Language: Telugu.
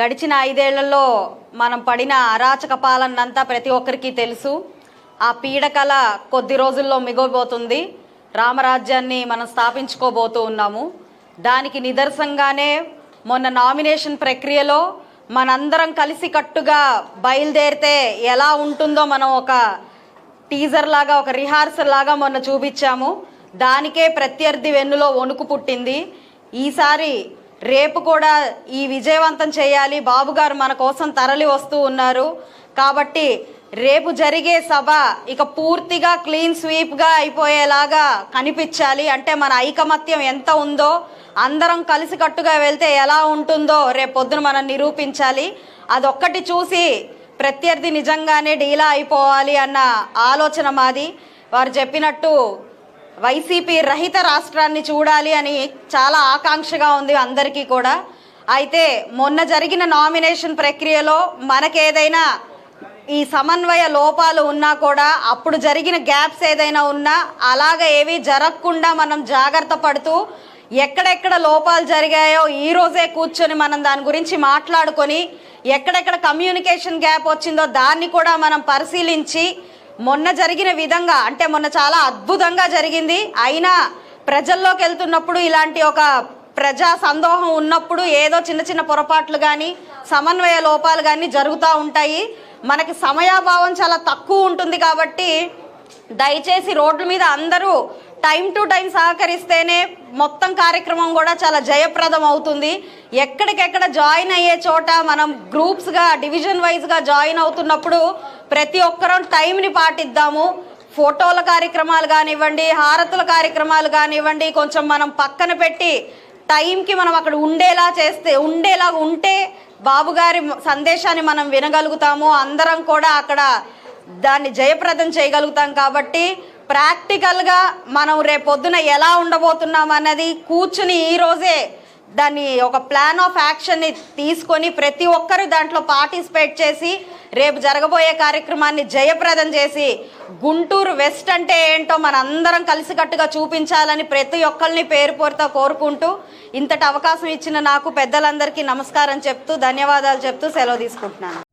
గడిచిన ఐదేళ్ళలో మనం పడిన అరాచక పాలనంతా ప్రతి ఒక్కరికి తెలుసు. ఆ పీడకల కొద్ది రోజుల్లో మిగవబోతుంది రామరాజ్యాన్ని మనం స్థాపించుకోబోతూ ఉన్నాము. దానికి నిదర్శంగానే మొన్న నామినేషన్ ప్రక్రియలో మనందరం కలిసి కట్టుగా బయలుదేరితే ఎలా ఉంటుందో మనం ఒక టీజర్ లాగా ఒక రిహార్సల్ లాగా మొన్న చూపించాము. దానికే ప్రత్యర్థి వెన్నులో వణుకు పుట్టింది. ఈసారి రేపు కూడా ఈ విజయవంతం చేయాలి. బాబు గారు మన కోసం తరలి వస్తూ ఉన్నారు. కాబట్టి రేపు జరిగే సభ ఇక పూర్తిగా క్లీన్ స్వీప్గా అయిపోయేలాగా కనిపించాలి. అంటే మన ఐకమత్యం ఎంత ఉందో అందరం కలిసికట్టుగా వెళ్తే ఎలా ఉంటుందో రేపు పొద్దున మనం నిరూపించాలి. అదొక్కటి చూసి ప్రత్యర్థి నిజంగానే డీలా అయిపోవాలి అన్న ఆలోచన మాది. వారు చెప్పినట్టు వైసీపీ రహిత రాష్ట్రాన్ని చూడాలి అని చాలా ఆకాంక్షగా ఉంది అందరికీ కూడా. అయితే మొన్న జరిగిన నామినేషన్ ప్రక్రియలో మనకేదైనా ఈ సమన్వయ లోపాలు ఉన్నా కూడా అప్పుడు జరిగిన గ్యాప్స్ ఏదైనా ఉన్నా అలాగ ఏవి జరగకుండా మనం జాగ్రత్త పడుతూ ఎక్కడెక్కడ లోపాలు జరిగాయో ఈ రోజే కూర్చొని మనం దాని గురించి మాట్లాడుకొని ఎక్కడెక్కడ కమ్యూనికేషన్ గ్యాప్ వచ్చిందో దాన్ని కూడా మనం పరిశీలించి మొన్న జరిగిన విధంగా అంటే మొన్న చాలా అద్భుతంగా జరిగింది. అయినా ప్రజల్లోకి వెళ్తున్నప్పుడు ఇలాంటి ఒక ప్రజా సందోహం ఉన్నప్పుడు ఏదో చిన్న చిన్న పొరపాట్లు కానీ సమన్వయ లోపాలు కానీ జరుగుతూ ఉంటాయి. మనకి సమయాభావం చాలా తక్కువ ఉంటుంది కాబట్టి దయచేసి రోడ్ల మీద అందరూ టైం టు టైం సహకరిస్తేనే మొత్తం కార్యక్రమం కూడా చాలా జయప్రదం అవుతుంది. ఎక్కడికెక్కడ జాయిన్ అయ్యే చోట మనం గ్రూప్స్గా డివిజన్ వైజ్గా జాయిన్ అవుతున్నప్పుడు ప్రతి ఒక్కరం టైంని పాటిద్దాము. ఫోటోల కార్యక్రమాలు కానివ్వండి హారతుల కార్యక్రమాలు కానివ్వండి కొంచెం మనం పక్కన పెట్టి టైంకి మనం అక్కడ ఉండేలా చేస్తే ఉండేలా ఉంటే బాబుగారి సందేశాన్ని మనం వినగలుగుతాము. అందరం కూడా అక్కడ దాన్ని జయప్రదం చేయగలుగుతాం కాబట్టి ప్రాక్టికల్గా మనం రేపొద్దున ఎలా ఉండబోతున్నాం అన్నది కూర్చుని ఈరోజే దాన్ని ఒక ప్లాన్ ఆఫ్ యాక్షన్ని తీసుకొని ప్రతి ఒక్కరు దాంట్లో పార్టిసిపేట్ చేసి రేపు జరగబోయే కార్యక్రమాన్ని జయప్రదం చేసి గుంటూరు వెస్ట్ అంటే ఏంటో మనందరం కలిసికట్టుగా చూపించాలని ప్రతి ఒక్కరిని పేరు పేరుతో కోరుకుంటూ ఇంతటి అవకాశం ఇచ్చిన నాకు పెద్దలందరికీ నమస్కారం చెప్తూ ధన్యవాదాలు చెప్తూ సెలవు తీసుకుంటున్నాను.